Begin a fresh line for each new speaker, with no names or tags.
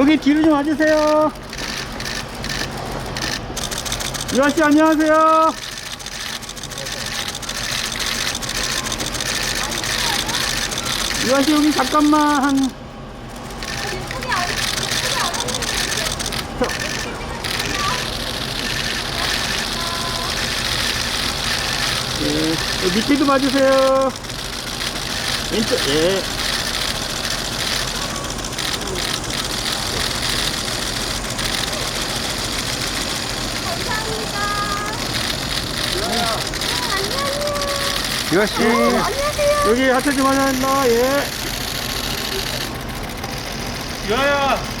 여기 뒤로 좀 와주세요. 유아 씨 안녕하세요. 유아 씨 여기 잠깐만 한 예, 여기 밑에도 봐주세요. 왼쪽, 예.
유아 씨.
여기 하트 좀 하나 했나? 예.
유아야.